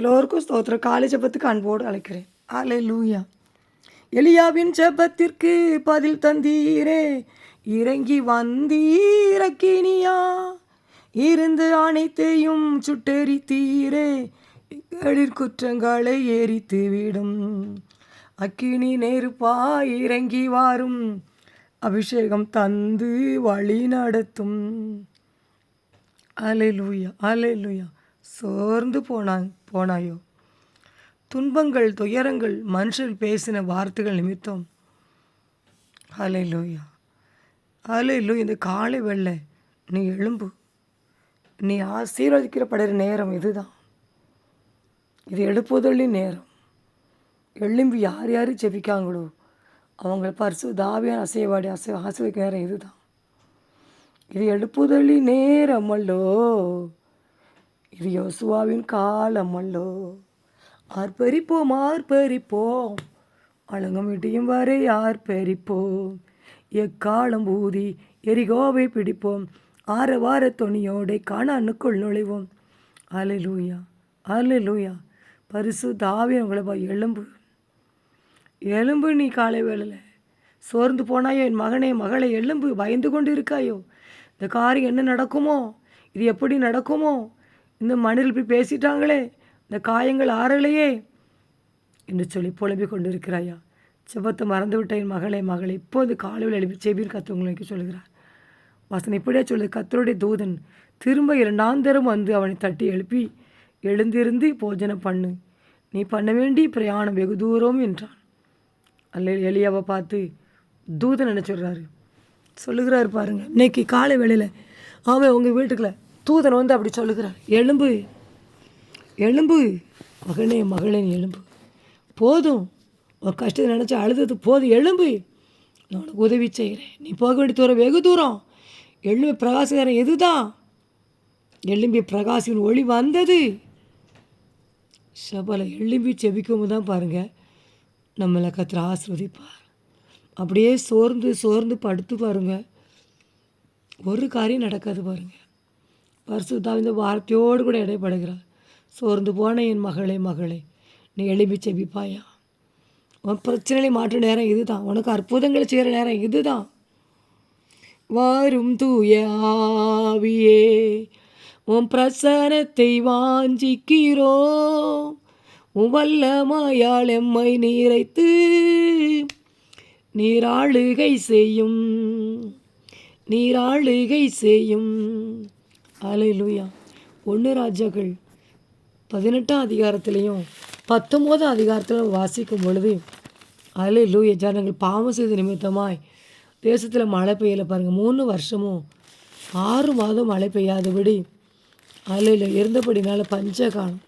எல்லோருக்கும் ஸ்தோத்திரம். காலை ஜபத்துக்கு அன்போடு அழைக்கிறேன். ஆலே லூயா எலியாவின் ஜபத்திற்கு பதில் தந்தீரே. இறங்கி வந்தீரக்கினியா. இருந்து அனைத்தையும் சுட்டெரித்தீரே. எங்களின் குற்றங்களை எரித்து விடும் அக்கினி நெருப்பாய் இறங்கி வாரும். அபிஷேகம் தந்து வழி நடத்தும். அலை லூயா அலை லூயா சோர்ந்து போனாய் போனாயோ? துன்பங்கள் துயரங்கள் மனுஷர் பேசின வார்த்தைகள் நிமித்தம். அலையலூயா அலையலூயா இந்த காலை வெள்ளை நீ எழும்பு. நீ ஆசீர்வதிக்கிறப்படுற நேரம் இதுதான். இது எழுப்புதலின் நேரம். எழும்பி யார் யார் ஜெபிக்காங்களோ அவங்க பரிசு தாவியான அசைவாடி அசை ஆசிரியக்க நேரம் இதுதான். இது எழுப்புதலி நேரமல்லோ இது யோசுவாவின் காலமல்லோ. ஆர்ப்பரிப்போம் ஆர்ப்பரிப்போம் அலங்கம் வரை ஆர்ப்பரிப்போம் எக்காலம் ஊதி எரிகோவை பிடிப்போம். ஆற வார துணியோடை காணானுக்குள் நுழைவோம். அலைலூயா அலைலூயா பரிசு தாவி உங்களை எலும்பு எலும்பு நீ காலை வேளையில். சோர்ந்து போனாயோ என் மகனே மகளை எலும்பு பயந்து கொண்டு இருக்காயோ இந்த காரியம் என்ன நடக்குமோ? இது எப்படி நடக்குமோ? இந்த மனிதர்கள் போய் பேசிட்டாங்களே இந்த காயங்கள் ஆறலையே என்று சொல்லி புலம்பிக் கொண்டு இருக்கிறாயா செபத்தை மறந்துவிட்ட என் மகளே மகளை இப்போது காலையில் எழுப்பி செபீர் கத்தவங்களுக்கு சொல்கிறார் வசன் இப்படியே சொல்லுது கத்தருடைய தூதன் திரும்ப இரண்டாந்தரம் வந்து அவனை தட்டி எழுப்பி எழுந்திருந்து போஜனம் பண்ணு நீ பண்ண வேண்டி பிரயாணம் வெகு தூரம் என்றான். அல்ல எளியாவை பார்த்து தூதன் என்ன சொல்கிறாரு சொல்லுகிறாரு பாருங்க இன்னைக்கு காலை வேளையில் அவன் உங்கள் வீட்டுக்குள்ள தூதன் வந்து அப்படி சொல்லுகிறார். எலும்பு எலும்பு மகனே மகளே எலும்பு போதும். ஒரு கஷ்டத்தை நினச்சி அழுதது போதும். எலும்பு நான் உனக்கு உதவி செய்கிறேன். நீ போக வேண்டிய தூரம் வெகு தூரம். எழும்பி பிரகாசகரன் எதுதான்? எலும்பி பிரகாசின் ஒளி வந்தது. சபல எலும்பி செபிக்கும் தான் பாருங்கள் நம்மளை கத்திர ஆசிர்வதிப்பார். அப்படியே சோர்ந்து சோர்ந்து படுத்து பாருங்கள் ஒரு காரியம் நடக்காது பாருங்கள் பரிசுத்தா இந்த வார்த்தையோடு கூட இடைப்படுகிறார். சோர்ந்து போன என் மகளே மகளே நீ எழுப்பி செபிப்பாயா? உன் பிரச்சனைகளை மாற்ற நேரம் இதுதான். உனக்கு அற்புதங்களை செய்கிற நேரம் இதுதான். வரும் தூய ஆவியே உன் பிரசனத்தை வாஞ்சிக்கிறோம் உன் வல்லமாயால் எம்மை நீரைத்து நீராளுகை செய்யும் நீராளுகை செய்யும். அலையிலுயா. ஒன்று ராஜாக்கள் பதினெட்டாம் அதிகாரத்திலையும் பத்தொம்போதாம் அதிகாரத்திலும் வாசிக்கும் பொழுது லூயா ஜனங்கள் பாவம் செய்த நிமித்தமாய் தேசத்தில் மழை பெய்யலை பாருங்கள் மூணு வருஷமும் ஆறு மாதம் மழை பெய்யாதபடி அலையில் இருந்தபடினால பஞ்ச காணும்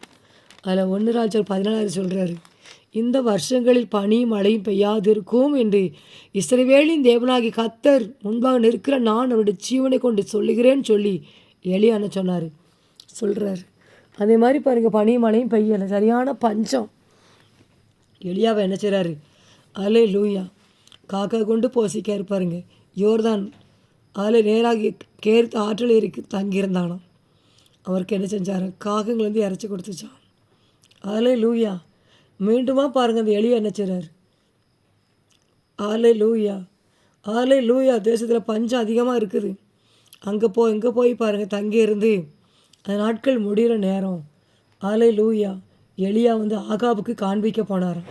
அதில் ஒன்று ராஜர் பதினாலாயிரம் சொல்கிறாரு இந்த வருஷங்களில் பனியும் மழையும் பெய்யாதிருக்கும் என்று இஸ்ரவேலின் தேவனாகி கத்தர் முன்பாக நிற்கிற நான் அவருடைய ஜீவனை கொண்டு சொல்லுகிறேன்னு சொல்லி எளியான சொன்னார். சொல்கிறாரு அதே மாதிரி பாருங்கள் பனியும் மழையும் பெய்யலை. சரியான பஞ்சம். எளியாவை என்ன செய்கிறாரு அலே லூயா காக்கா கொண்டு போசிக்க இருப்பாருங்க யோர்தான். அதில் நேராக கேர் ஆற்றல் இருக்கு தங்கியிருந்தானாம். அவருக்கு என்ன செஞ்சார்? காகங்கள் வந்து இறச்சி கொடுத்துச்சான் ஆலே லூயா மீண்டுமா பாருங்கள் அந்த எளிய என்ன செய்கிறார் ஆலே லூயா ஆலே லூயா தேசத்தில் பஞ்சம் அதிகமாக இருக்குது. அங்கே போ இங்கே போய் பாருங்கள் தங்கி இருந்து அந்த நாட்கள் முடிகிற நேரம். ஆலை லூயா எளியா வந்து ஆகாபுக்கு காண்பிக்க போனாராம்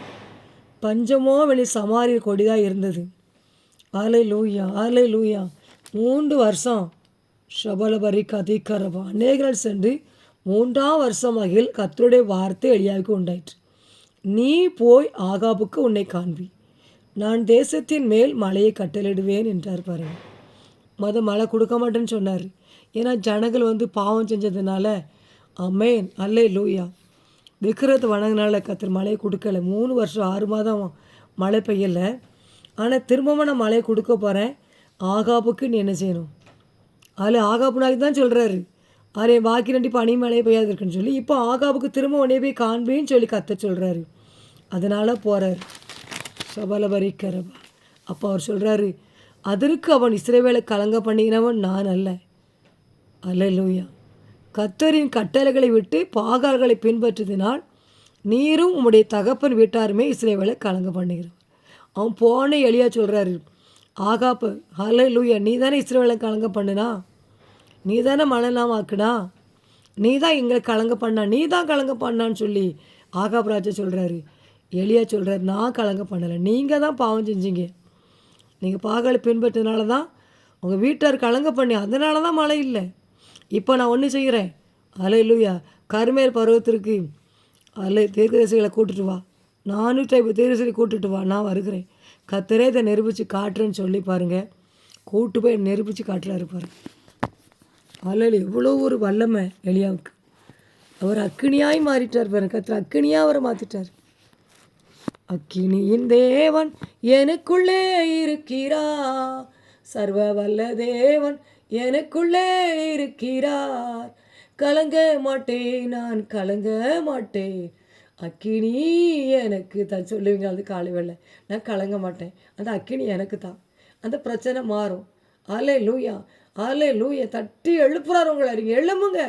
பஞ்சமோ வெளி சமாரி கொடிதாக இருந்தது. ஆலை லூயா ஆலை லூயா மூன்று வருஷம். ஷபலபரி கதிகரவா அநேகர்கள் சென்று மூன்றாம் வருஷம் வகையில் கத்தருடைய வார்த்தை எளியாவுக்கு உண்டாயிற்று. நீ போய் ஆகாபுக்கு உன்னை காண்பி. நான் தேசத்தின் மேல் மலையை கட்டளிடுவேன் என்றார் பாருங்கள் மொதல் மழை கொடுக்க மாட்டேன்னு சொன்னார். ஏன்னா ஜனங்கள் வந்து பாவம் செஞ்சதுனால அமேன் அல்லே லூயா விக்கிரத்தை வணங்கினால கத்திர மழையை கொடுக்கல. மூணு வருஷம் ஆறு மாதம் மழை பெய்யலை. ஆனால் திரும்பவும் நான் மழையை கொடுக்க போகிறேன் ஆகாப்புக்கு நீ என்ன செய்யணும்? அதில் ஆகாப்பு தான் சொல்கிறாரு அரே பாக்கி ரெண்டு பனி மழையை பெய்யாது இருக்குன்னு சொல்லி இப்போ ஆகாப்புக்கு திரும்ப உடனே போய் காண்பேன்னு சொல்லி கத்த சொல்கிறாரு அதனால் போகிறார் சபலபரிக்கரபா. அப்போ அவர் சொல்கிறாரு அதற்கு அவன் இஸ்ரேவேலை கலங்க பண்ணினவன் நான் அல்ல. அல்ல லூயா கத்தரின் கட்டளைகளை விட்டு பாகால்களை பின்பற்றினால் நீரும் உம்முடைய தகப்பன் வீட்டாருமே இஸ்ரேவேலை கலங்க பண்ணுகிறார் அவன் போன எளியா சொல்கிறாரு ஆகாப்பு ஹலே லூயா நீ தானே இஸ்ரேவேலை கலங்க பண்ணுனா? நீ தானே மழைலாம் ஆக்குனா? நீ தான் எங்களை கலங்க பண்ணா நீ தான் கலங்க பண்ணான்னு சொல்லி ஆகாப் ராஜா சொல்கிறாரு எளியா சொல்கிறாரு நான் கலங்க பண்ணலை நீங்கள் தான் பாவம் செஞ்சீங்க. நீங்கள் பாகாலை பின்பற்றினால தான் உங்கள் வீட்டார் கலங்க பண்ணி அதனால தான் மழை இல்லை. இப்போ நான் ஒன்று செய்கிறேன் அலை இல்லையா கருமேல் பருவத்திற்கு அலை தீர்க்கதரிசிகளை கூட்டிட்டு வா. நானூற்றி ஐம்பது தீர்க்கதரிசிகளை கூட்டுட்டு வா. நான் வருகிறேன். கத்தரே இதை நிரூபித்து காட்டுறேன்னு சொல்லி பாருங்கள் கூட்டு போய் நிரூபித்து காட்டுறாரு பாருங்க அலையில் எவ்வளோ ஒரு வல்லமை எளியாவுக்கு அவர் அக்கினியாய் மாறிட்டார் பாருங்க. கத்திர அக்கினியாக அவரை மாற்றிட்டார் அக்கினியின் தேவன் எனக்குள்ளே இருக்கிறா. சர்வ வல்ல தேவன் எனக்குள்ளே இருக்கிறார். கலங்க மாட்டேன் நான் கலங்க மாட்டேன். அக்கினி எனக்கு தான். சொல்லுவீங்க அது காலை வெள்ளை. நான் கலங்க மாட்டேன். அந்த அக்கினி எனக்கு தான் அந்த பிரச்சனை மாறும். ஆலே லூயா ஆலே லூயா தட்டி எழுப்புறாரு உங்களை. அறிங்க எழும்புங்க.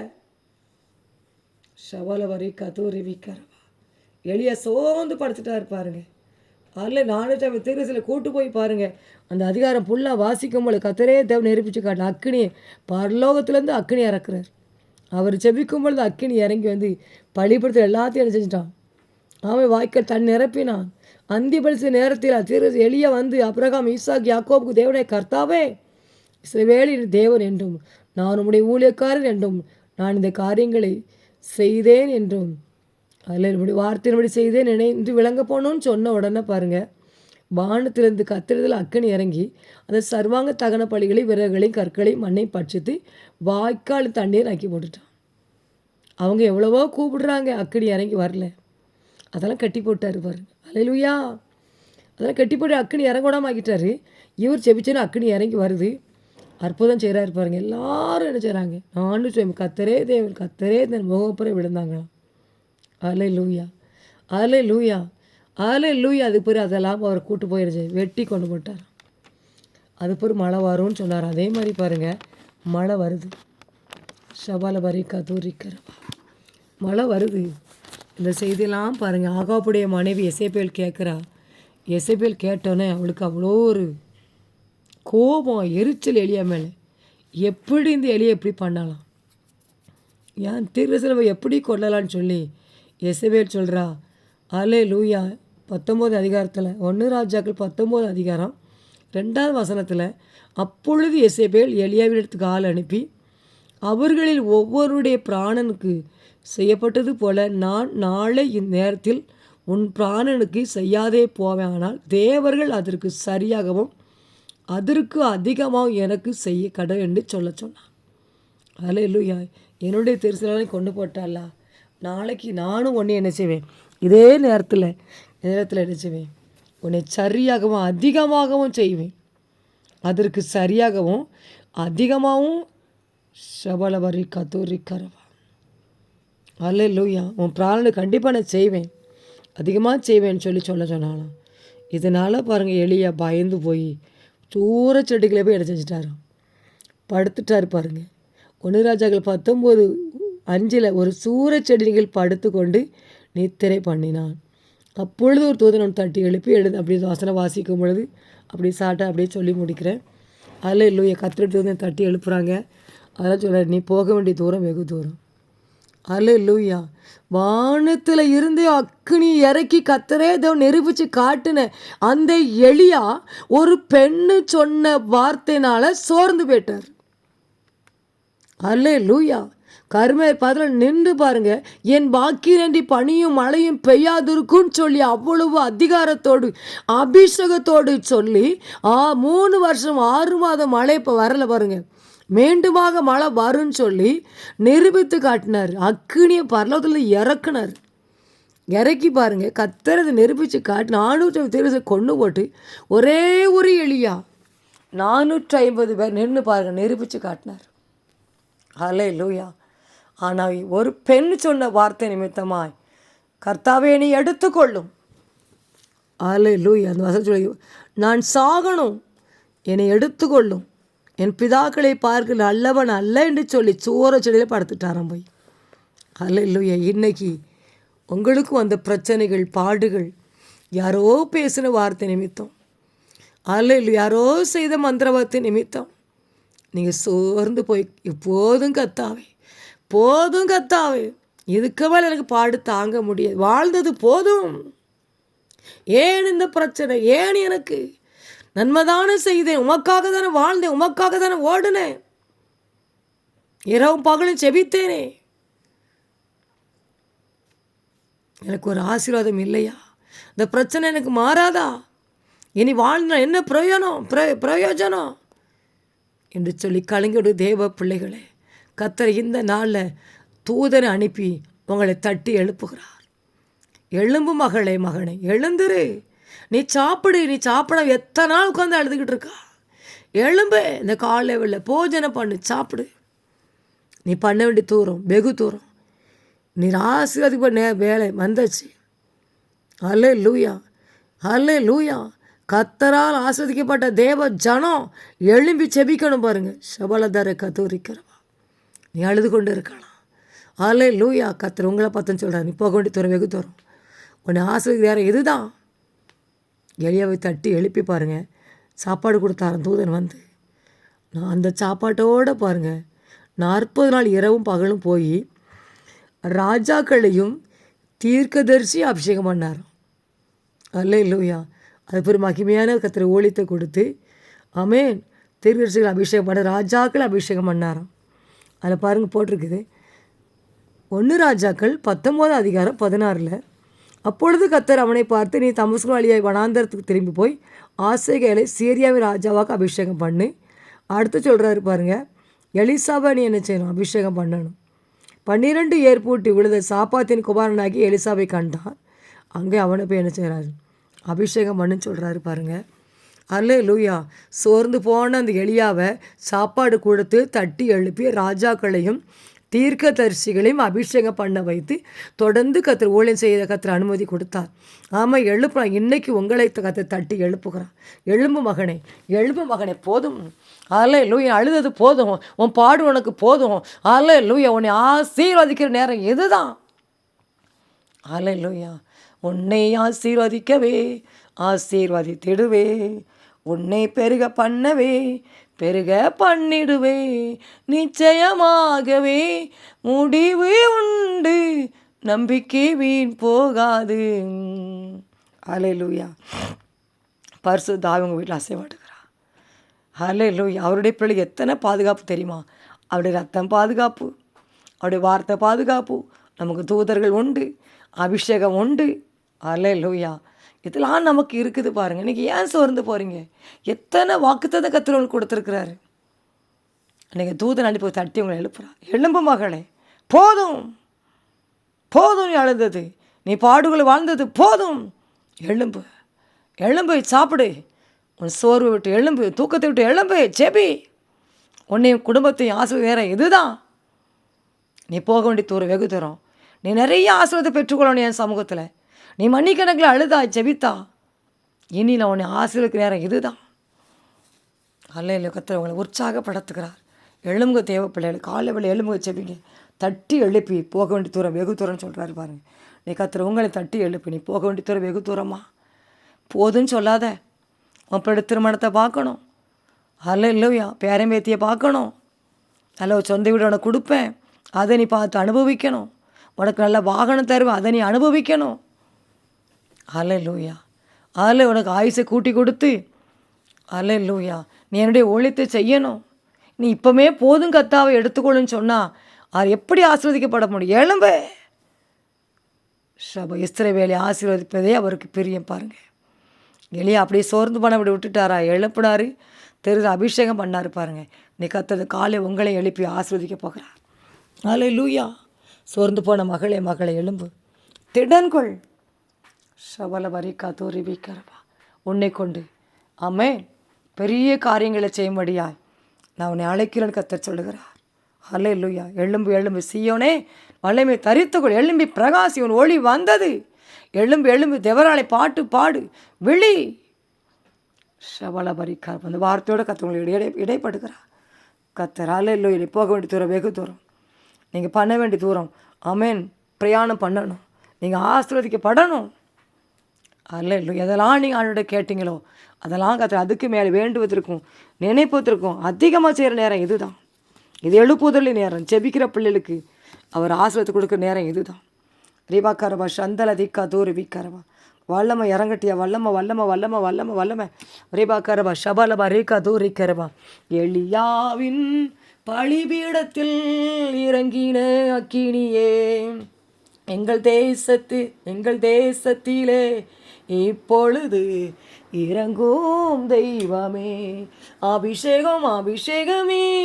ஷவல வரி கதூரி விக்கரவா எளிய சோர்ந்து படுத்துட்டாரு இருப்பாருங்க அதில் நானூற்றி ஐம்பது திருசில் கூட்டு போய் பாருங்கள் அந்த அதிகாரம் ஃபுல்லாக வாசிக்கும் போது கத்தரே தேவன் நெருப்பிச்சு காட்டல அக்கினி பரலோகத்துலேருந்து அக்கினி இறக்குறார். அவர் செபிக்கும் பொழுது அக்கினி இறங்கி வந்து பழிப்படுத்த எல்லாத்தையும் என்ன செஞ்சிட்டான்? அவன் வாய்க்கால் தன் நிரப்பினான். அந்தி பரிசு நேரத்தில் திரு எளிய வந்து அப்ரகாம் ஈசாக் யாக்கோபுக்கு தேவனே கர்த்தாவே இஸ்ரவேலின் தேவன் என்றும் நான் உம்முடைய ஊழியக்காரன் என்றும் நான் இந்த காரியங்களை செய்தேன் என்றும். அதில் இப்படி வார்த்தையின்படி செய்தேன் நினைந்து விளங்க போகணும்னு சொன்ன உடனே பாருங்கள் வானத்திலிருந்து கத்திரத்தில் அக்கனி இறங்கி அந்த சர்வாங்க தகன பழிகளை விறகுகளையும் கற்களையும் மண்ணை பட்சித்து வாய்க்கால் தண்ணீர் ஆக்கி போட்டுட்டான். அவங்க எவ்வளவோ கூப்பிடுறாங்க அக்கடி இறங்கி வரல. அதெல்லாம் கட்டி போட்டார் பாருங்க. அலையிலுயா அதெல்லாம் கட்டி போட்டு அக்கனி இறங்கூடாம ஆக்கிட்டாரு இவர் செபிச்சுன்னு அக்கனி இறங்கி வருது. அற்புதம் செய்கிறாரு பாருங்க. எல்லாரும் என்ன செய்கிறாங்க நானும் சொல்லி கத்தரே தேவன் கத்தரே தன் முகப்புறம் விழுந்தாங்களாம். அலை லூயா அலை லூயா அலை லூயா அதுக்கு பிறகு அதெல்லாம் அவர் கூட்டு போயிருச்சு. வெட்டி கொண்டு போட்டார் அது பிறகு மழை வரும்னு சொன்னார். அதே மாதிரி பாருங்கள் மழை வருது. ஷபால பரிக்கா தூரிக்கிறவா மழை வருது. இந்த செய்தியெல்லாம் பாருங்கள் ஆகாப்புடைய மனைவி எசேபேல் கேட்குறா. எசேபேல் கேட்டோன்னே அவளுக்கு அவ்வளோ ஒரு கோபம் எரிச்சல் எலியா மேலே. எப்படி இந்த எலியை எப்படி பண்ணலாம்? ஏன் திருசிலவை எப்படி கொள்ளலான்னு சொல்லி எசபேல் சொல்கிறா அலே லூயா பத்தொம்போது அதிகாரத்தில் ஒன்று ராஜாக்கள் பத்தொம்போது அதிகாரம் ரெண்டாவது வசனத்தில் அப்பொழுது எசேபேல் எளியாவிடத்துக்கு ஆள் அனுப்பி அவர்களில் ஒவ்வொருடைய பிராணனுக்கு செய்யப்பட்டது போல நான் நாளை இந்நேரத்தில் உன் பிராணனுக்கு செய்யாதே போவேன். ஆனால் தேவர்கள் அதற்கு சரியாகவும் அதற்கு அதிகமாக எனக்கு செய்ய கடை என்று சொல்ல சொன்னான். அலே லூயா என்னுடைய திருசலாலை கொண்டு போட்டாலா நாளைக்கு நானும் ஒன்று என்ன செய்வேன்? இதே நேரத்தில் நேரத்தில் என்ன செய்வேன்? உன்னை சரியாகவும் அதிகமாகவும் செய்வேன். அதற்கு சரியாகவும் அதிகமாகவும் சபலவரி கதூரி கரவா. அல்ல லூயா உன் பிராணனை கண்டிப்பாக நான் செய்வேன். அதிகமாக செய்வேன்னு சொல்லி சொல்ல சொன்னாலும் இதனால் பாருங்கள் எளியா பயந்து போய் தூர செடிகளை போய் இடம் செஞ்சிட்டாராம் படுத்துட்டார் பாருங்கள் ஒன்று ராஜாக்கள் பத்தொம்போது அஞ்சில் ஒரு சூறச் செடிகள் படுத்து கொண்டு நித்திரை பண்ணினான். அப்பொழுது ஒரு தூதன் ஒன்று தட்டி எழுப்பி எழுது அப்படி வசனம் வாசிக்கும் பொழுது அப்படி சாட்டை அப்படியே சொல்லி முடிக்கிறேன். அதில் இல்லையே கத்திர தூதன் தட்டி எழுப்புறாங்க. அதெல்லாம் சொல்ல நீ போக வேண்டிய தூரம் வெகு தூரம். அல்ல லூயா வானத்தில் இருந்து அக்னி இறக்கி கத்தரே தேவன் நிரூபித்து காட்டின அந்த எளியா ஒரு பெண்ணு சொன்ன வார்த்தைனால சோர்ந்து போயிட்டார். அல்ல லூயா கருமை பதில் நின்று பாருங்க. என் பாக்கி நன்றி பனியும் மழையும் பெய்யாதிருக்குன்னு சொல்லி அவ்வளவு அதிகாரத்தோடு அபிஷேகத்தோடு சொல்லி ஆ மூணு வருஷம் ஆறு மாதம் மழை இப்போ வரல பாருங்க. மீண்டுமாக மழை வரும்னு சொல்லி நிரூபித்து காட்டினார். அக்கினியை பரலோகத்தில் இறக்குனார். இறக்கி பாருங்க கத்துறது நிரூபித்து காட்டி நானூற்றி திருசை கொண்டு போட்டு ஒரே ஒரு எளியா நானூற்றி ஐம்பது பேர் நின்று பாருங்க நிரூபித்து காட்டினார். ஹலே லூயா ஆனால் ஒரு பெண் சொன்ன வார்த்தை நிமித்தமாய் கர்த்தாவே நீ எடுத்துக்கொள்ளும். ஹலே லூய் அந்த வசனம் சொல்லி நான் சாகணும் என்னை எடுத்துக்கொள்ளும். என் பிதாக்களை பார்க்க நல்லவன் அல்ல என்று சொல்லி சோர செடியில் படுத்துட்டாராம் போய். அல்ல லூயா இன்னைக்கு உங்களுக்கும் அந்த பிரச்சனைகள் பாடுகள் யாரோ பேசின வார்த்தை நிமித்தம் அல்ல யாரோ செய்த மந்திரவார்த்தை நிமித்தம் நீங்கள் சோர்ந்து போய் எப்போதும் கத்தாவே போதும் கத்தாவே. இதுக்கு மேலே எனக்கு பாடு தாங்க முடியாது வாழ்ந்தது போதும். ஏன் இந்த பிரச்சனை? ஏன் எனக்கு? நன்மைதானே செய்தேன். உமக்காக தானே வாழ்ந்தேன். உமக்காக தானே ஓடினேன். இரவும் பகலும் செபித்தேனே. எனக்கு ஒரு ஆசீர்வாதம் இல்லையா? இந்த பிரச்சனை எனக்கு மாறாதா? இனி வாழ்ந்த என்ன பிரயோஜனம் பிர பிரயோஜனம்? என்று சொல்லி கலைஞோட தேவ பிள்ளைகளே. கத்தர் இந்த நாளில் தூதனை அனுப்பி உங்களை தட்டி எழுப்புகிறார். எழும்பு மகளே மகனே எழுந்துரு. நீ சாப்பிடு நீ சாப்பிட எத்தனை நாள் உட்காந்து அழுதுகிட்டு இருக்கா? எழும்பு இந்த காலை வெள்ள போஜனை பண்ணு சாப்பிடு. நீ பண்ண வேண்டிய தூரம் வெகு தூரம். நீ ஆசீர்வாதிப்ப நே வேலை வந்தாச்சு. அல்லே லூயா அல்லே லூயா கத்தரால் ஆஸ்வதிக்கப்பட்ட தேவ ஜனம் எழும்பி செபிக்கணும் பாருங்க. சபலதர கத்தூரிக்கிறவன் நீ அழுது கொண்டு இருக்கலாம். அல்லே லூயா கத்தர் உங்களை பார்த்துன்னு சொல்கிறார் நீ போக வேண்டிய தூரம் வெகு தூரம். உன்னை ஆசிரியர் வேறு இதுதான் எளியாவை தட்டி எழுப்பி பாருங்க. சாப்பாடு கொடுத்தாரன் தூதன் வந்து. நான் அந்த சாப்பாட்டோடு பாருங்கள் நாற்பது நாள் இரவும் பகலும் போய் ராஜாக்களையும் தீர்க்கதரிசி அபிஷேகம் பண்ணார். அல்ல இல்லையா அது பெரு மகிமையான கத்திர ஊழியத்தை கொடுத்து அமேன் தீர்க்கதரிசிகள் அபிஷேகம் பண்ண ராஜாக்கள் அபிஷேகம் பண்ணாராம். அதில் பாருங்கள் போட்டிருக்குது. ஒன்று ராஜாக்கள் பத்தொம்போது அதிகாரம் பதினாறில் அப்பொழுது கத்தர் அவனை பார்த்து நீ தமஸ்கு வழியாய் வனாந்தரத்துக்கு திரும்பி போய் ஆசைகளை சீரியாவின் ராஜாவாக அபிஷேகம் பண்ணு. அடுத்து சொல்கிறாரு பாருங்கள் எலிசாவை நீ என்ன செய்யணும்? அபிஷேகம் பண்ணணும். பன்னிரெண்டு ஏற்பூட்டி விழுத சாப்பாத்தின் குமாரனாகி எலிசாவை கண்டான். அங்கே அவனை போய் என்ன செய்கிறாரு அபிஷேகம் பண்ணுன்னு சொல்கிறாரு பாருங்கள் அல்ல லூயா சோர்ந்து போன அந்த எளியாவை சாப்பாடு கொடுத்து தட்டி எழுப்பி ராஜாக்களையும் தீர்க்க தரிசிகளையும் அபிஷேகம் பண்ண வைத்து தொடர்ந்து கத்தர் ஊழியம் செய்த கத்தர் அனுமதி கொடுத்தார். ஆமாம் எழுப்புறான் இன்னைக்கு உங்களை கத்தை தட்டி எழுப்புகிறான் எழும்பு மகனே எழும்பு மகனே போதும். அல்ல லூயா அழுதது போதும். உன் பாடு உனக்கு போதும். அல்ல லூயா உன்னை ஆசீர்வதிக்கிற நேரம் இதுதான். அல்ல லூயா உன்னை ஆசீர்வதிக்கவே ஆசீர்வதித்திடுவே. உன்னை பெருக பண்ணவே பெருக பண்ணிடுவே. நிச்சயமாகவே முடிவு உண்டு. நம்பிக்கை வீண் போகாது. அலை லூயா பரிசு உங்கள் வீட்டில் அசைவாட்டுக்கிறா ஹலே லூயா அவருடைய பிள்ளை எத்தனை பாதுகாப்பு தெரியுமா? அவருடைய ரத்தம் பாதுகாப்பு. அவருடைய வார்த்தை பாதுகாப்பு. நமக்கு தூதர்கள் உண்டு. அபிஷேகம் உண்டு. அலே லூயா இதெல்லாம் நமக்கு இருக்குது பாருங்கள் இன்றைக்கி ஏன் சோர்ந்து போகிறீங்க எத்தனை வாக்குத்தத கத்திரவங்களுக்கு கொடுத்துருக்குறாரு. இன்றைக்கி தூதன் அனுப்பி தட்டி உங்களை எழுப்புறா. எலும்பு மகளே. போதும். போதும் நீ அழுந்தது. நீ பாடுகளை வாழ்ந்தது போதும். எலும்பு எலும்பு சாப்பிடு. உன் சோர்வு விட்டு எலும்பு தூக்கத்தை விட்டு எலும்பு செபி உன்னையும் குடும்பத்தையும் ஆசிரியர் நேரம் இதுதான். நீ போக வேண்டிய தூரம் வெகு தூரம். நீ நிறைய ஆசிரியத்தை பெற்றுக்கொள்ளணும் என் சமூகத்தில். நீ மணிக்கணக்கில் அழுதா ஜெபித்தா? இனி நான் உன்னை ஆசிரியருக்கு நேரம் இதுதான். அல்லையில் கத்திர உங்களை உற்சாகப்படுத்துகிறார். எலும்புக தேவை பிள்ளைகள். காலை வேலை எலும்புக செபிங்க தட்டி எழுப்பி போக வேண்டிய தூரம் வெகு தூரம்னு சொல்கிறாரு பாருங்க. நீ கத்திர உங்களை தட்டி எழுப்பி நீ போக வேண்டிய தூரம் வெகு தூரமா? போதுன்னு சொல்லாத. உன் பிள்ளை திருமணத்தை பார்க்கணும். அல்ல இல்லையா பேரம்பேத்தியை பார்க்கணும். நல்ல ஒரு சொந்த வீடு உனக்கு கொடுப்பேன். அதை நீ பார்த்து அனுபவிக்கணும். உனக்கு நல்ல வாகனம் தருவேன். அதை நீ அனுபவிக்கணும். அலை லூயா அதில் உனக்கு ஆயுசை கூட்டி கொடுத்து அலை லூயா நீ என்னுடைய ஒழித்து செய்யணும். நீ இப்போமே போதும் கத்தாவை எடுத்துக்கொள்ளுன்னு சொன்னால் அது எப்படி ஆசீர்வதிக்கப்பட முடியும்? எழும்பு. ஷப இஸ்திரவேலை ஆசீர்வதிப்பதே அவருக்கு பிரியம் பாருங்கள் எளிய அப்படியே சோர்ந்து பண்ண அப்படி விட்டுட்டாரா? எழுப்பினாரு. தெரிஞ்ச அபிஷேகம் பண்ணார் பாருங்கள் நீ கத்தது காலை உங்களை எழுப்பி ஆசீர்வதிக்க போகிறார். அலை லூயா சோர்ந்து போன மகளே மகளை எலும்பு திடன்கொள். சபல வரிக்கா தோறிவிக்கிறவா உன்னை கொண்டு. ஆமே பெரிய காரியங்களை செய்யும்படியாய். நான் உன்னை அழைக்கிறேன் கத்த சொல்லுகிறார். அல்ல இல்லையா எழும்பு. எலும்பு சீயோனே வல்லமை தரித்துக்கொள். எழும்பி பிரகாசி. உன் ஒளி வந்தது. எழும்பு எலும்பு தேவராளை பாட்டு பாடு. விழி. சபலபரிக்கா அந்த வார்த்தையோட கத்தவங்களுக்கு இடை இடைப்படுகிறார் கத்தர் அல்ல லூயா போக வேண்டிய தூரம் வெகு தூரம். நீங்கள் பண்ண வேண்டிய தூரம். அமேன் பிரயாணம் பண்ணணும். நீங்கள் ஆசீர்வதிக்கப்படணும். அல்ல இல்லை எதெல்லாம் நீங்கள் ஆண்டோட கேட்டீங்களோ? அதெல்லாம் கற்று அதுக்கு மேலே வேண்டுவதற்கும் நினைப்பதற்கும் அதிகமாக செய்கிற நேரம் இதுதான். இது எழுப்புதல் நேரம் ஜெபிக்கிற பிள்ளைகளுக்கு அவர் ஆசிரியத்தை கொடுக்குற நேரம் இதுதான். ரீபாக்காரவா சந்தல திக்கா தூரி விக்காரவா வல்லம இறங்கட்டியா? வல்லம வல்லம வல்லம வல்லம வல்லம. ரீபாக்காரவா ஷபாலபா ரீக்கா தூரிக்கரவா எளியாவின் பழிபீடத்தில் இறங்கின அக்கினியே. எங்கள் தேசத்து எங்கள் தேசத்திலே இப்பொழுது இறங்கும் தெய்வமே. அபிஷேகம் அபிஷேகமே.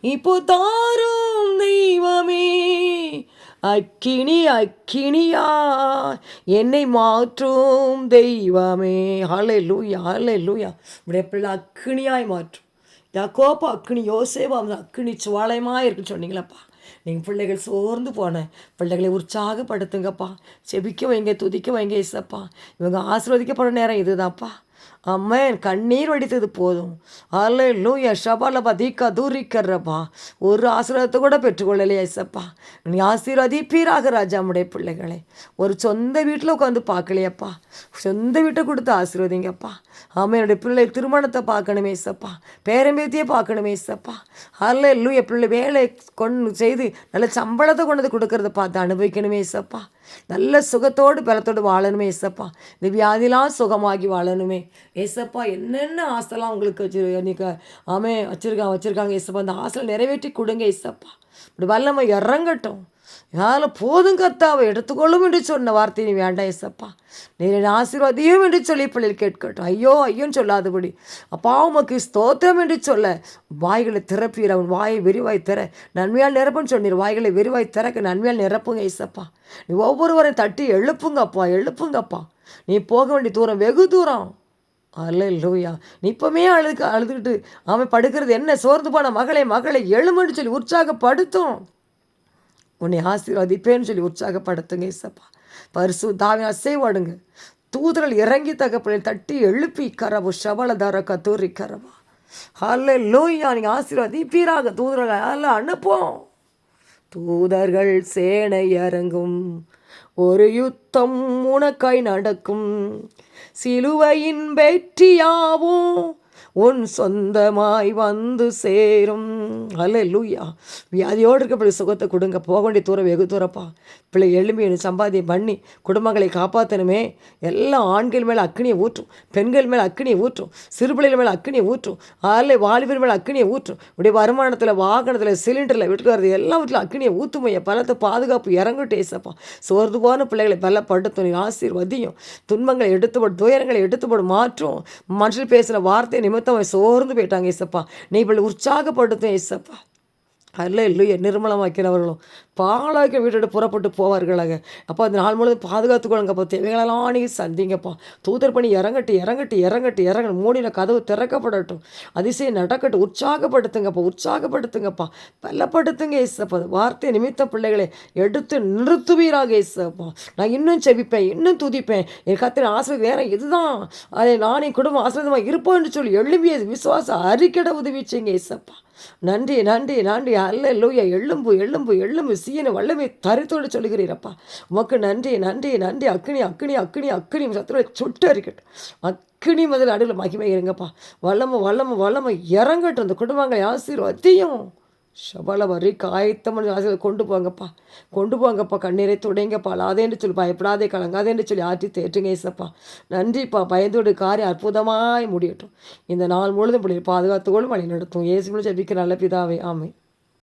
இப்போ தாரும் தெய்வமே. அக்கினி அக்கினியா என்னை மாற்றும் தெய்வமே. ஹலே லூயா ஹலே லூயா இப்படி எப்படி அக்கினியாய் மாற்றும். யாக்கோப்பா அக்கினி யோசேவா அக்கினி சுவாலயமாக இருக்குன்னு சொன்னீங்களப்பா. நீங்கள் பிள்ளைகள் சோர்ந்து போன. பிள்ளைகளை உற்சாகப்படுத்துங்கப்பா. செபிக்க வைங்க துதிக்க வைங்க இசப்பா. இவங்க ஆசீர்வதிக்கப்பட நேரம் இதுதான்ப்பா. அம்மேன் கண்ணீர் வடித்தது போதும். அல்ல லூயா ஷபாலபா தீக்கா தூரிக்கிறப்பா ஒரு ஆசீர்வாதத்தை கூட பெற்றுக்கொள்ளலையா இசப்பா நீ ஆசீர்வாதிப்பீராக ராஜா நம்முடைய பிள்ளைகளை. ஒரு சொந்த வீட்டில் உட்காந்து பார்க்கலையப்பா. சொந்த வீட்டை கொடுத்து ஆசீர்வதிங்கப்பா. ஆமாம் என்னுடைய பிள்ளை திருமணத்தை பார்க்கணுமே இசப்பா பேரம்பேத்தியே பார்க்கணுமே இசப்பா அல்ல லூயா பிள்ளை வேலை கொண்டு செய்து நல்ல சம்பளத்தை கொண்டு வந்து கொடுக்கறத பார்த்து அனுபவிக்கணுமே இசப்பா நல்ல சுகத்தோடு பலத்தோடு வாழணுமே ஏசப்பா. இந்த வியாதிலாம் சுகமாகி வாழணுமே. ஏசப்பா என்னென்ன ஆசைலாம் உங்களுக்கு வச்சு இன்னைக்கு ஆமே வச்சுருக்காங்க வச்சுருக்காங்க ஏசப்பா. அந்த ஆசை நிறைவேற்றி கொடுங்க ஏசப்பா. இப்படி வல்லமை இறங்கட்டும். யாரும் போதும் கத்தாவை எடுத்துக்கொள்ளும் என்று சொன்ன வார்த்தை நீ வேண்டாம் ஏசப்பா நீரின் ஆசீர்வாதியும் என்று சொல்லி பிள்ளைகள் கேட்கட்டும். ஐயோ ஐயோன்னு சொல்லாதபடி. அப்பா உமக்கு ஸ்தோத்திரம் என்று சொல்ல வாய்களை திறப்பீர். அவன் வாயை விரிவாய் திற. நன்மையால் நிரப்புன்னு சொன்னீர். வாய்களை விரிவாய் திறக்க நன்மையால் நிரப்புங்க ஏசப்பா நீ ஒவ்வொருவரையும் தட்டி எழுப்புங்கப்பா எழுப்புங்கப்பா நீ போக வேண்டிய தூரம் வெகு தூரம். அல்ல லூயா நீ இப்போமே அழுது அழுதுகிட்டு அவன் படுக்கிறது என்ன? சோர்ந்து போன மகளை மகளை எழுமன்னு சொல்லி உற்சாகப்படுத்தும். உன்னை ஆசீர்வதிப்பேன்னு சொல்லி உற்சாகப்படுத்துங்க இசப்பா பரிசு தாவி அசைவாடுங்க. தூதரல் இறங்கி தகப்பலை தட்டி எழுப்பி கரவு சபலதார கத்தூரி கரவா. அல்ல லோய்யா நீங்கள் ஆசீர்வாதிப்பீராக. தூதரல் அல்ல அனுப்போம் தூதர்கள் சேனை இறங்கும். ஒரு யுத்தம் உனக்காய் நடக்கும். சிலுவையின் வெற்றியாவும் உன் சொந்தமாய் வந்து சேரும். அல்ல லூயா வியாதியோடு இருக்க சுகத்தை கொடுங்க. போக வேண்டிய தூரம் வெகு தூரப்பா. பிள்ளை எழும்பி சம்பாதியம் பண்ணி குடும்பங்களை காப்பாற்றணுமே எல்லாம் ஆண்கள் மேலே அக்னியை ஊற்றும். பெண்கள் மேலே அக்னியை ஊற்றும். சிறு பிள்ளைகள் மேலே அக்னியை ஊற்றும். அல்ல வாலிபர் மேலே அக்னியை ஊற்றும். இப்படி வருமானத்தில் வாகனத்தில் சிலிண்டரில் வீட்டுக்கு எல்லா வீட்டில் அக்னியை ஊற்றுமையை பலத்தை பாதுகாப்பு இறங்கட்டும் ஏசப்பா. சோர்ந்து போன பிள்ளைகளை பலப்படுத்தும். ஆசீர்வதியும். துன்பங்களை எடுத்துப்படும் துயரங்களை எடுத்துப்படும் மாற்றும். மனுஷன் பேசுகிற வார்த்தை நிமித்தம் அவன் சோர்ந்து போயிட்டாங்க ஏசப்பா. நீ இப்படி உற்சாகப்படுத்தும் ஏசப்பா. அல்ல இல்லையே நிர்மலமாக்கிறவர்களும் பாலாக்க வீட்டோட புறப்பட்டு போவார்களாக. அப்போ அந்த நாள் முழுவதும் பாதுகாத்துக்கொள்ளுங்கப்பா தேவைகளெல்லாம் நீங்கள் சந்திங்கப்பா. தூதர் பண்ணி இறங்கட்டு இறங்கட்டு இறங்கட்டு இறங்கணும் மூடின கதவு திறக்கப்படட்டும். அதிசயம் நடக்கட்டும். உற்சாகப்படுத்துங்கப்பா உற்சாகப்படுத்துங்கப்பா. பலப்படுத்துங்க ஏசப்பா. வார்த்தை நிமித்த பிள்ளைகளை எடுத்து நிறுத்துவீராக ஏசப்பா. நான் இன்னும் செவிப்பேன் இன்னும் துதிப்பேன். என் கத்தின ஆசிரியர் வேற இதுதான் அதை நானே குடும்பம் ஆசிரியமாக இருப்போம்னு சொல்லி எழும்பியது விசுவாசம் அறிக்கட உதவிச்சிங்க ஏசப்பா. நன்றி நன்றி நன்றி. அல்ல லூயா எழும்பு எழும்பு எழும்பு. சீன வல்லமை தரித்தோடு சொல்லுகிறீரப்பா. உமக்கு நன்றி நன்றி நன்றி. அக்னி அக்னி அக்னி அக்னி சத்துரை சுட்டு இருக்கட்டும் அக்னி முதல் நடுவில் மகிமை இருங்கப்பா. வல்லம வல்லம வல்லம. இறங்கட்டும். அந்த குடும்பங்களை ஆசீர்வாதியும். சபல வரி காயத்தமன் ஆசிரியர் கொண்டு போங்கப்பா. கொண்டு போங்கப்பா கண்ணீரை துடைங்கப்பா. அலாதேன்னு சொல்லி பயப்படாதே கலங்காதேன்னு சொல்லி ஆற்றி தேற்றுங்க ஏசப்பா நன்றிப்பா பயந்தோடு காரியம் அற்புதமாய் முடியட்டும். இந்த நாள் முழுதும் பிள்ளை பாதுகாத்துக்கொள்ளும் வழி நடத்தும் ஏசு ஜபிக்க நல்ல பிதாவே ஆமை